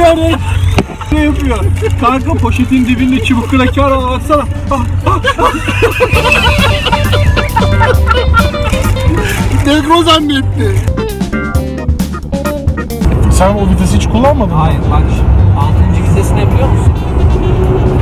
Arıyor. Ne yapıyor? Kanka poşetin dibinde çubuk kraker var baksana. Negro zannetti. Sen o vitesi hiç kullanmadın mı? Hayır bak şimdi 6. vitesi ne biliyor musun?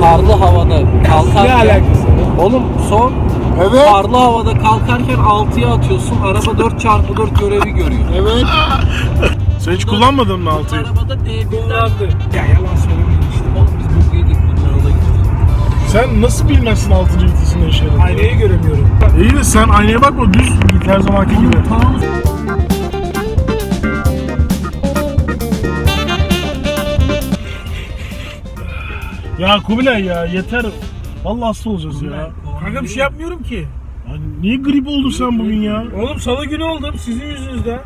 Karlı havada kalkarken... Ne alakası? Oğlum son Evet. karlı havada kalkarken 6'ya atıyorsun. Araba 4x4 görevi görüyor. Evet. Hiç kullanmadın mı altıyı? Arabada D1'den... Kullandı. Ya yalan söylemeyin işte. Oğlum biz bu yedik bunlar gittik. Sen nasıl bilmezsin 6. vitesinde işe yaradığını? Aynayı göremiyorum. İyi de sen aynaya bakma düz git her zamanki gibi. Tamam. Ya Kubilay ya yeter. Vallahi hasta olacağız ya. Kanka bir şey yapmıyorum ki. Ya Niye grip oldun sen bugün ya? Oğlum salı günü oldum sizin yüzünüzden.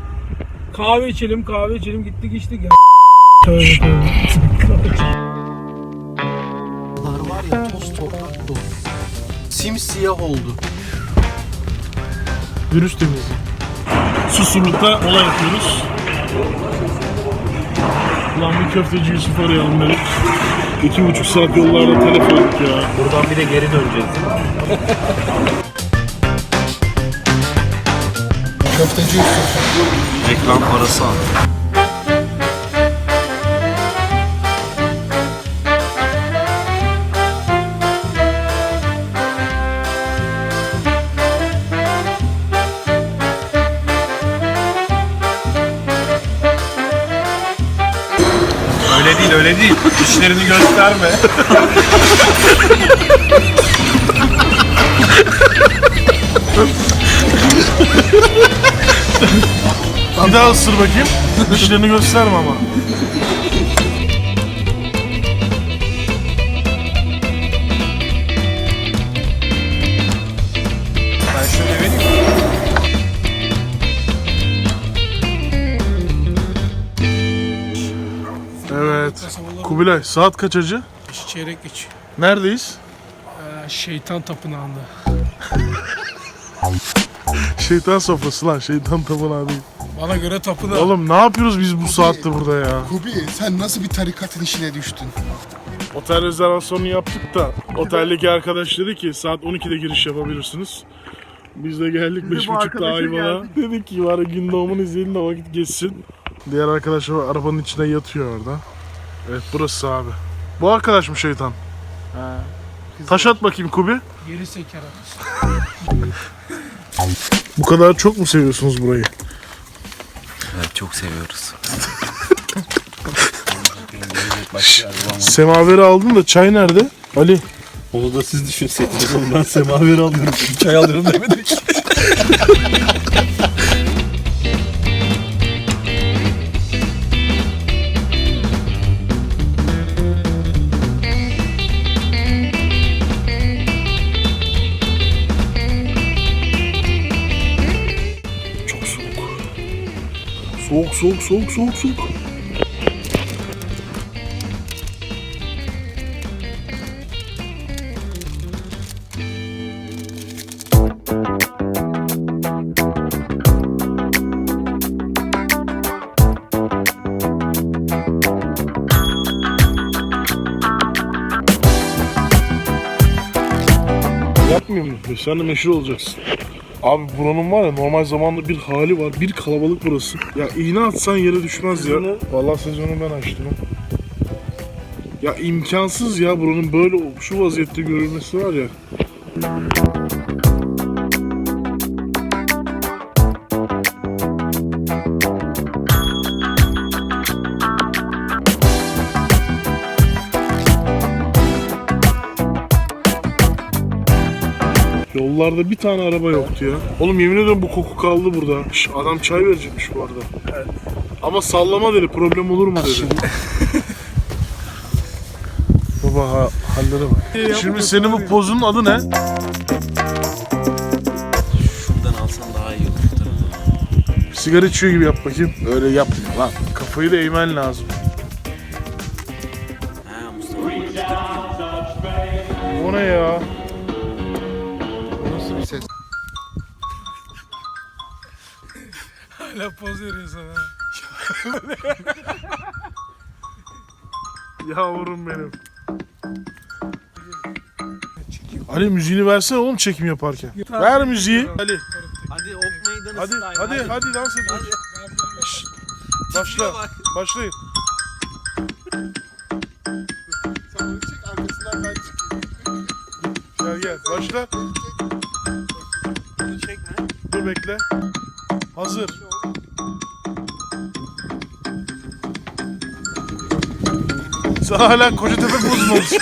Kahve içelim kahve içelim gittik içtik ya. Tövbe tövbe. var ya toz toprak dolu. Simsiyah oldu. Virüs temizliği. Susurlukta olay yapıyoruz. Ulan bir köfteci Yusuf arayalım dedik. İki buçuk saat yollarda telefon ettik ya. Buradan bir de geri döneceğiz. Köfteci Yusuf. Reklam parası al. Öyle değil öyle değil. Dişlerini gösterme. Bir daha ısır bakayım. Dişlerini gösterme ama. Ben şöyle vereyim. Evet. Kubilay saat kaç acı? Beş çeyrek geç. Neredeyiz? Ee, şeytan tapınağında. Şeytan sofrası lan şeytan tapınağı değil. Bana göre tapınağı. Oğlum ne yapıyoruz biz bu saatte burada ya? Kubi sen nasıl bir tarikatın işine düştün? Otel rezervasyonu yaptık da oteldeki arkadaş dedi ki saat 12'de giriş yapabilirsiniz. Biz de geldik 5.30'da Ayvalık'a. Dedik ki bari gün doğumunu izleyelim de vakit geçsin. Diğer arkadaş arabanın içine yatıyor orada. Evet burası abi. Bu arkadaş mı şeytan? Taş at bakayım Kubi. Geri seker. Bu kadar çok mu seviyorsunuz burayı? Çok seviyoruz. Semaveri aldın da çay nerede? Ali. Onu da siz düşünseydiniz oğlum ben semaver alıyorum. Çay alıyorum demedik. Çok Soğuk soğuk soğuk soğuk. Yapmıyor mu? Sen de meşhur olacaksın. Abi buranın var ya normal zamanda bir hali var. Bir kalabalık burası. Ya iğne atsan yere düşmez ya. Vallahi sezonu ben açtım. Ya imkansız ya buranın böyle şu vaziyette görülmesi var ya. Yollarda bir tane araba yoktu ya. Oğlum yemin ediyorum bu koku kaldı burada. Şş, adam çay verecekmiş bu arada. Ama sallama dedi problem olur mu dedi. Baba ha, hallere bak. Şimdi senin bu pozunun adı ne? Şuradan alsan daha iyi olur. Sigara içiyor gibi yap bakayım. Öyle yapma lan. Kafayı da eğmen lazım. Ha Mustafa. O ne ya? Nasıl bir ses? Hala poz veriyor sana. Yavrum benim. Ali müziğini versene oğlum çekim yaparken. Ver müziği. Ali. Hadi ok meydanı Hadi style, hadi hadi dans et. Şşt, Başla. Başlayın. Sen onu çek arkasından ben çıkayım. Gel gel. Başla. Dur bekle. Hazır. Sen hala Kocatepe bozmamış.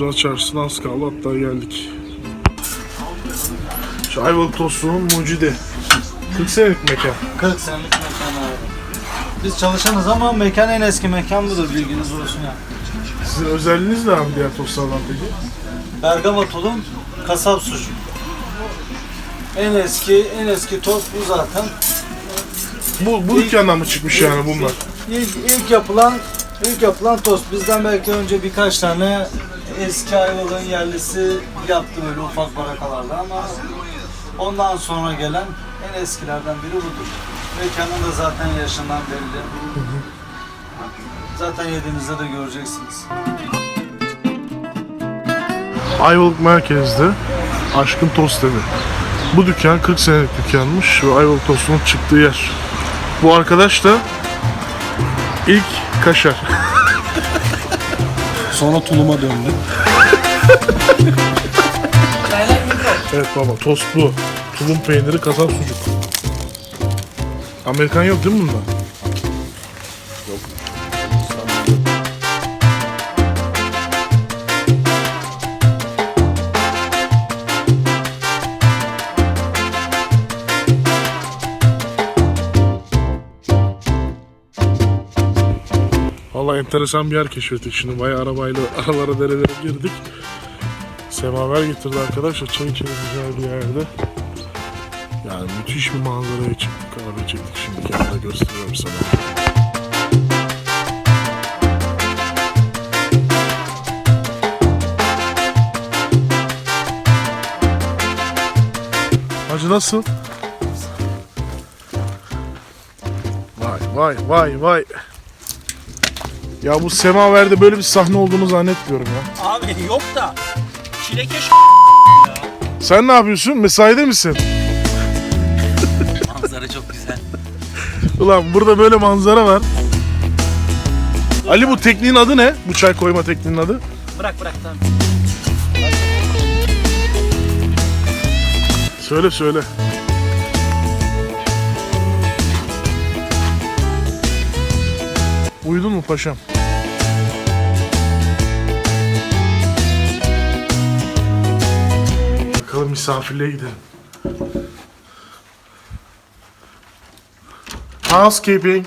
Tostçular Çarşısı'na az kaldı hatta geldik. Şu Ayvalık tostunun mucidi. 40 senelik mekan. 40 senelik mekan abi. Biz çalışanız ama mekan en eski mekan budur bilginiz olsun ya. Sizin özelliğiniz ne abi diğer tostlardan peki? Bergama tulum, kasap sucuk. En eski, en eski tost bu zaten. Bu, bu dükkandan mı çıkmış yani bunlar? İlk, ilk yapılan ilk yapılan tost. Bizden belki önce birkaç tane eski Ayvalık'ın yerlisi yaptı böyle ufak barakalarla ama ondan sonra gelen en eskilerden biri budur. Mekanın da zaten yaşından belli. Zaten yediğinizde de göreceksiniz. Ayvalık merkezde Aşkın Tost Evi. Bu dükkan 40 senelik dükkanmış ve Ayvalık tostunun çıktığı yer. Bu arkadaş da ilk kaşar. Sonra tuluma döndü. Evet baba tost bu. Tulum peyniri, kasap sucuk. Amerikan yok değil mi bunda? Valla enteresan bir yer keşfettik şimdi. Bayağı arabayla aralara derelere girdik. Semaver getirdi arkadaşlar. Çay içeriz güzel bir yerde. Yani müthiş bir manzaraya çıktık. Arabayı çektik şimdi kendine gösteriyorum sana. Hacı nasıl? Vay vay vay vay. Ya bu semaverde böyle bir sahne olduğunu zannetmiyorum ya. Abi yok da çilekeş Sen ne yapıyorsun? Mesaide misin? manzara çok güzel. Ulan burada böyle manzara var. Ali bu tekniğin adı ne? Bu çay koyma tekniğinin adı? Bırak bırak tamam. Söyle söyle. Uyudun mu paşam? Misafirliğe gidelim. Housekeeping.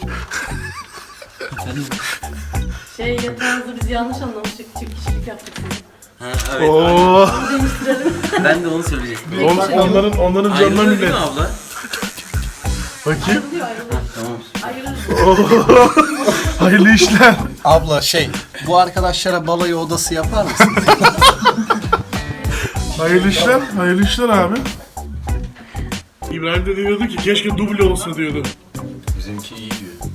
Şey yatağınızı biz yanlış anlamıştık. Çift kişilik yaptık sizi. Ha, evet. Oo. Değiştirelim. Ben de onu söyleyecektim. On, onların onların canına Ayrılıyor değil millet. mi abla? Bakayım. Diyor ayrılır. Tamam. Ayrılır. Hayırlı işler. Abla şey, bu arkadaşlara balayı odası yapar mısın? Hayırlı işler. Hayırlı işler abi. İbrahim de diyordu ki keşke duble olsa diyordu. Bizimki iyi diyor.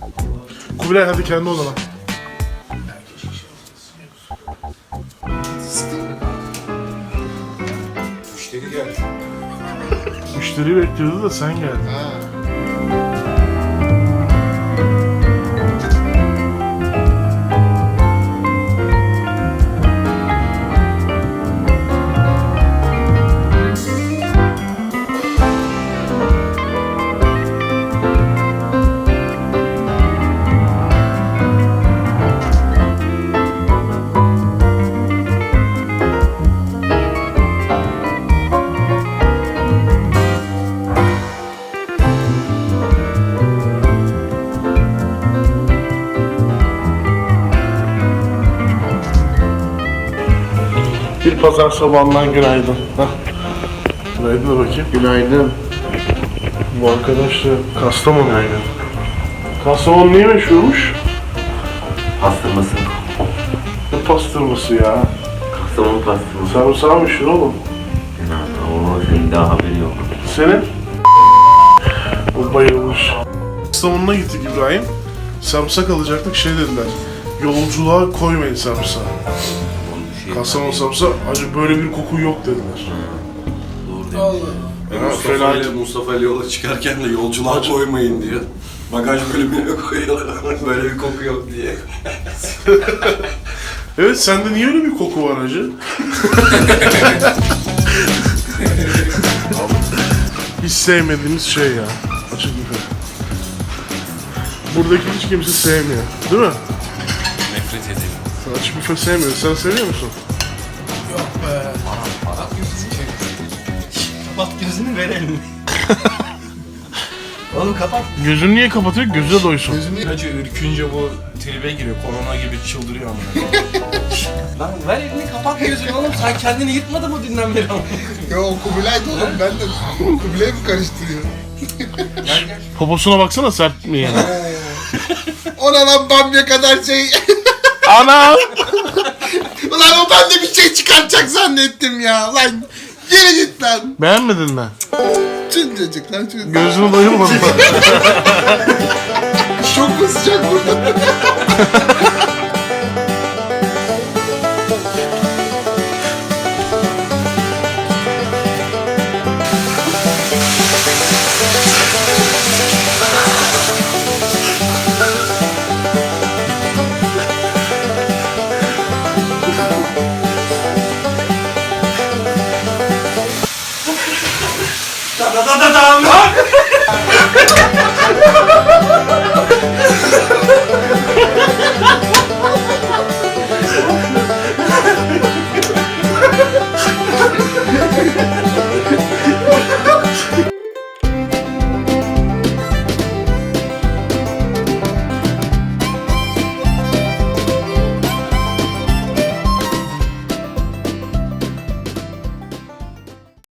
Kubilay hadi kendi odana. Müşteri geldi. Müşteri bekliyordu da sen geldin. Ha. Bir pazar sabahından günaydın. Hah. Günaydın da bakayım. Günaydın. Bu arkadaş da Kastamonu. Aynen. Kastamonu niye meşhurmuş? Pastırması. Ne pastırması ya? Kastamonu pastırması. Sarımsağı meşhur oğlum. O senin daha haberi yok. Senin? Bu bayılmış. Kastamonu'na gittik İbrahim. Sarımsak alacaktık şey dediler. Yolculuğa koymayın sarımsağı. Kastamonu sarımsağı acı böyle bir koku yok dediler. Allah. Ya, Mustafa fena- ile Mustafa ile yola çıkarken de yolculuğa koymayın diyor. Bagaj bölümüne koyuyorlar. Böyle bir koku yok diye. Evet sende niye öyle bir koku var acı? Hiç sevmediğimiz şey ya. Açık büfe. Buradaki hiç kimse sevmiyor. Değil mi? Ederim. Açık büfe sevmiyor. Sen seviyor musun? Kapat gözünü verelim. Oğlum kapat. Gözünü niye kapatıyor? Gözü de doysun. Acı ürkünce bu tribe giriyor. Korona gibi çıldırıyor ama. Lan ver elini kapat gözünü oğlum. Sen kendini yırtmadın mı dünden beri ama? Ya o Kubilay'dı oğlum ben de Kubilay'ı mı karıştırıyorum? Poposuna baksana sert mi yani? Ona lan bamya kadar şey... Ana! Ulan o bende bir şey çıkartacak zannettim ya. Lan geri git lan. Beğenmedin mi? Çıncacık lan çıncacık. Gözünü doyurmadın mı? Çok mu sıcak burada? Da da da da da.